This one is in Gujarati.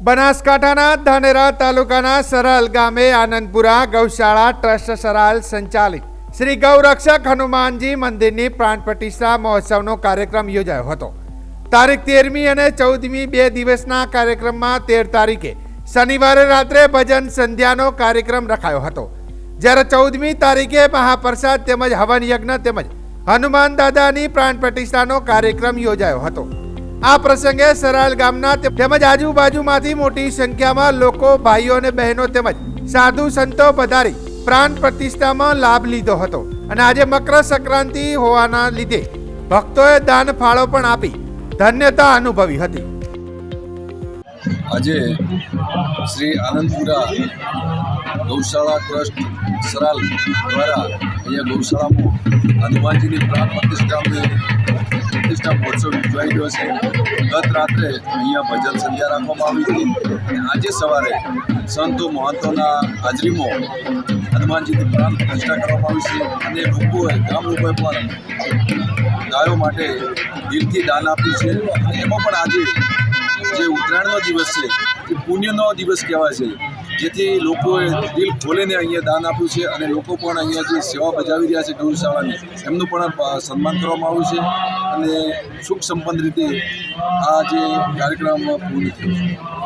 બનાસકાંઠાના ધાનેરા તાલુકાના સરાલ ગામે આનંદપુરા ગૌશાળા ટ્રસ્ટ સરાલ સંચાલિત. શ્રી ગૌરક્ષક હનુમાનજી મંદિરની પ્રાણ પ્રતિષ્ઠા મહોત્સવનો કાર્યક્રમ યોજાયો હતો. તારીખ તેરમી અને ચૌદમી બે દિવસના કાર્યક્રમમાં તેર તારીખે શનિવારે રાત્રે ભજન સંધ્યાનો કાર્યક્રમ રખાયો હતો. જ્યારે ચૌદમી તારીખે મહાપ્રસાદ તેમજ હવન યજ્ઞ તેમજ હનુમાન દાદાની પ્રાણ પ્રતિષ્ઠાનો કાર્યક્રમ યોજાયો હતો. આ પ્રસંગે સરાલ ગામના તેમજ આજુબાજુમાંથી મોટી સંખ્યામાં લોકો, ભાઈઓ અને બહેનો તેમજ સાધુ સંતો પધારી પ્રાણ પ્રતિષ્ઠામાં લાભ લીધો હતો અને આજે મકર સંક્રાંતિ હોવાના લીધે ભક્તોએ દાન ફાળો પણ આપી ધન્યતા અનુભવી હતી. આજે શ્રી આનંદપુરા ગૌશાળા ટ્રસ્ટ સરાલ દ્વારા અહીંયા ગૌશાળામાં હનુમાનજીની પ્રાણ પ્રતિષ્ઠાની પ્રતિષ્ઠા મહોત્સવ યોજાઈ રહ્યો છે. ગત રાત્રે અહીંયા ભજન સંધ્યા રાખવામાં આવી હતી અને આજે સવારે સંતો મહંતોના હાજરીમાં હનુમાનજીની પ્રાણ પ્રતિષ્ઠા કરવામાં આવી છે અને લોકોએ, ગામ લોકોએ પણ ગાયો માટે દિલથી દાન આપ્યું છે. અને એમાં પણ આજે જે ઉત્તરાયણનો દિવસ છે એ પુણ્યનો દિવસ કહેવાય છે, જેથી લોકોએ દિલ ખોલીને અહીંયા દાન આપ્યું છે અને લોકો પણ અહીંયા જે સેવા બજાવી રહ્યા છે ગૌશાળાની, એમનું પણ સન્માન કરવામાં આવ્યું છે. અને સુખ સંપન્ન રીતે આ જે કાર્યક્રમ પૂર્ણ થયો છે.